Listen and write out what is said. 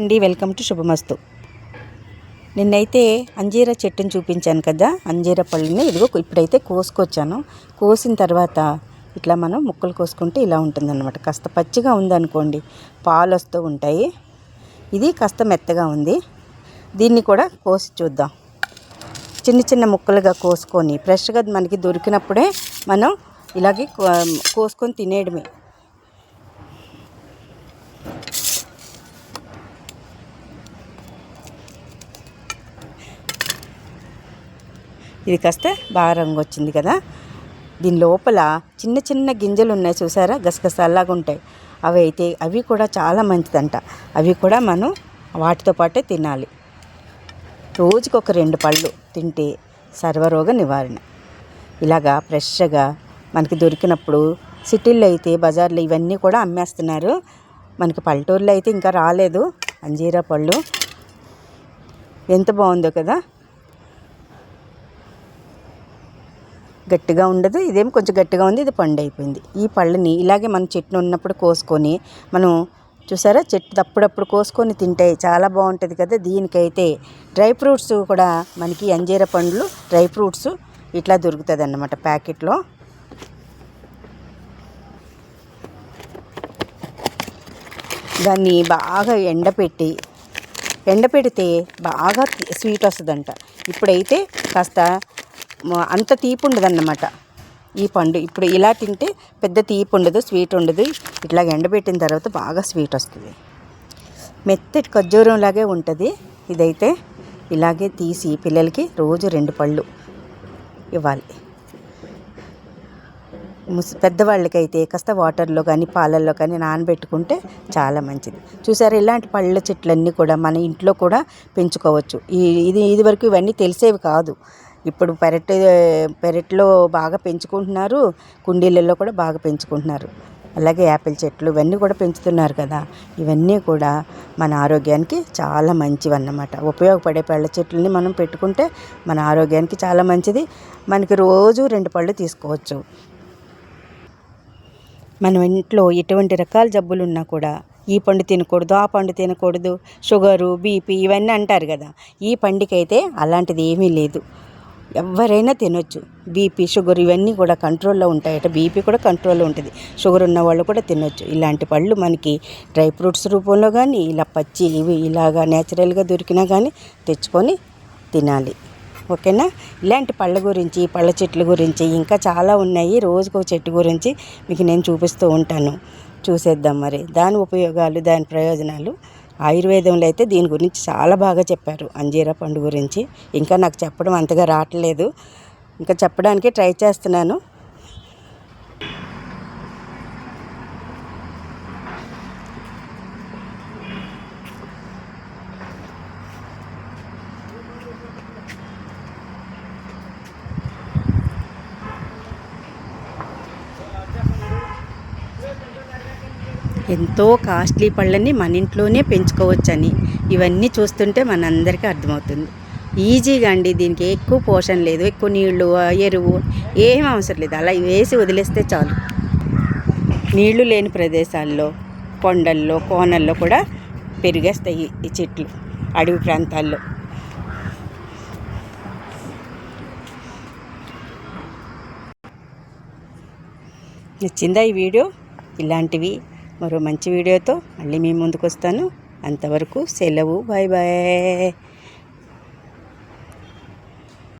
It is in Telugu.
అండి వెల్కమ్ టు శుభమస్తు. నిన్నైతే అంజీరా చెట్టుని చూపించాను కదా అంజీరా పళ్ళని. ఇదిగో ఇప్పుడైతే కోసుకొచ్చాను. కోసిన తర్వాత ఇట్లా మనం ముక్కలు కోసుకుంటే ఇలా ఉంటుందన్నమాట. కాస్త పచ్చిగా ఉందనుకోండి పాలు వస్తూ ఉంటాయి. ఇది కాస్త మెత్తగా ఉంది. దీన్ని కూడా కోసి చూద్దాం. చిన్న చిన్న ముక్కలుగా కోసుకొని ఫ్రెష్గా మనకి దొరికినప్పుడే మనం ఇలాగే కో- కోసుకొని తినేయడమే. ఇది కాస్త బాగా రంగు వచ్చింది కదా. దీని లోపల చిన్న చిన్న గింజలు ఉన్నాయి చూసారా? గసగసాలాగా ఉంటాయి. అవి అయితే అవి కూడా చాలా మంచిదంట. అవి కూడా మనం వాటితో పాటే తినాలి. రోజుకి ఒక రెండు పళ్ళు తింటే సర్వరోగ నివారణ. ఇలాగా ఫ్రెష్గా మనకి దొరికినప్పుడు సిటీల్లో అయితే బజార్లో ఇవన్నీ కూడా అమ్మేస్తున్నారు. మనకి పల్లెటూరులో అయితే ఇంకా రాలేదు. అంజీరా పళ్ళు. ఎంత బాగుందో కదా. గట్టిగా ఉండదు ఇదేం కొంచెం గట్టిగా ఉంది ఇది పండు అయిపోయింది. ఈ పళ్ళని ఇలాగే మన చెట్టును ఉన్నప్పుడు కోసుకొని మనం చూసారా? చెట్టు అప్పుడప్పుడు కోసుకొని తింటే చాలా బాగుంటుంది కదా? దీనికైతే డ్రై ఫ్రూట్స్ కూడా మనకి అంజీర పండ్లు డ్రై ఫ్రూట్స్ ఇట్లా దొరుకుతుంది అన్నమాట ప్యాకెట్లో. దాన్ని బాగా ఎండపెట్టి ఎండపెడితే బాగా స్వీట్ వస్తుందంట. ఇప్పుడైతే కాస్త అంత తీపి ఉండదన్నమాట ఈ పండు ఇప్పుడు ఇలా తింటే పెద్ద తీపి ఉండదు స్వీట్ ఉండదు ఇట్లా ఎండబెట్టిన తర్వాత బాగా స్వీట్ వస్తుంది. మెత్తటి ఖర్జూరం లాగే ఉంటుంది. ఇదైతే ఇలాగే తీసి పిల్లలకి రోజు రెండు పళ్ళు ఇవ్వాలి. పెద్దవాళ్ళకైతే కాస్త వాటర్లో కానీ పాలల్లో కానీ నానబెట్టుకుంటే చాలా మంచిది. చూసారు ఇలాంటి పళ్ళ చెట్లన్నీ కూడా మన ఇంట్లో కూడా పెంచుకోవచ్చు. ఈ ఇది ఇది వరకు ఇవన్నీ తెలిసేవి కాదు. ఇప్పుడు పెరట్ పెరట్లో బాగా పెంచుకుంటున్నారు కుండీలలో కూడా బాగా పెంచుకుంటున్నారు. అలాగే యాపిల్ చెట్లు ఇవన్నీ కూడా పెంచుతున్నారు కదా ఇవన్నీ కూడా మన ఆరోగ్యానికి చాలా మంచివి అన్నమాట ఉపయోగపడే పళ్ళ చెట్లని మనం పెట్టుకుంటే మన ఆరోగ్యానికి చాలా మంచిది. మనకి రోజు రెండు పళ్ళు తీసుకోవచ్చు. మనం ఇంట్లో ఎటువంటి రకాల జబ్బులు ఉన్నా కూడా ఈ పండు తినకూడదు ఆ పండు తినకూడదు షుగరు బీపీ ఇవన్నీ అంటారు కదా ఈ పండుకైతే అలాంటిది ఏమీ లేదు. ఎవరైనా తినొచ్చు. బీపీ షుగర్ ఇవన్నీ కూడా కంట్రోల్లో ఉంటాయట. బీపీ కూడా కంట్రోల్లో ఉంటుంది. షుగర్ ఉన్న వాళ్ళు కూడా తినొచ్చు. ఇలాంటి పళ్ళు మనకి డ్రై ఫ్రూట్స్ రూపంలో కానీ ఇలా పచ్చి ఇవి ఇలాగా నేచురల్గా దొరికినా కానీ తెచ్చుకొని తినాలి. ఓకేనా? ఇలాంటి పళ్ళ గురించి పళ్ళ చెట్ల గురించి ఇంకా చాలా ఉన్నాయి. రోజుకో చెట్టు గురించి మీకు నేను చూపిస్తూ ఉంటాను. చూసేద్దాం మరి. దాని ఉపయోగాలు దాని ప్రయోజనాలు ఆయుర్వేదంలో అయితే దీని గురించి చాలా బాగా చెప్పారు. అంజీరా పండు గురించి. ఇంకా నాకు చెప్పడం అంతగా రావట్లేదు. ఇంకా చెప్పడానికి ట్రై చేస్తున్నాను. ఎంతో కాస్ట్లీ పళ్ళని మన ఇంట్లోనే పెంచుకోవచ్చని ఇవన్నీ చూస్తుంటే మనందరికీ అర్థమవుతుంది. ఈజీగా అండి దీనికి ఎక్కువ పోషణ లేదు ఎక్కువ నీళ్ళు ఎరువు ఏం అవసరం లేదు. అలా వేసి వదిలేస్తే చాలు. నీళ్ళు లేని ప్రదేశాల్లో కొండల్లో కోనల్లో కూడా పెరిగేస్తాయి ఈ చెట్లు అడవి ప్రాంతాల్లో. నచ్చిందా ఈ వీడియో? ఇలాంటివి మరో మంచి వీడియోతో మళ్ళీ మీ ముందుకు వస్తాను అంతవరకు సెలవు. Bye bye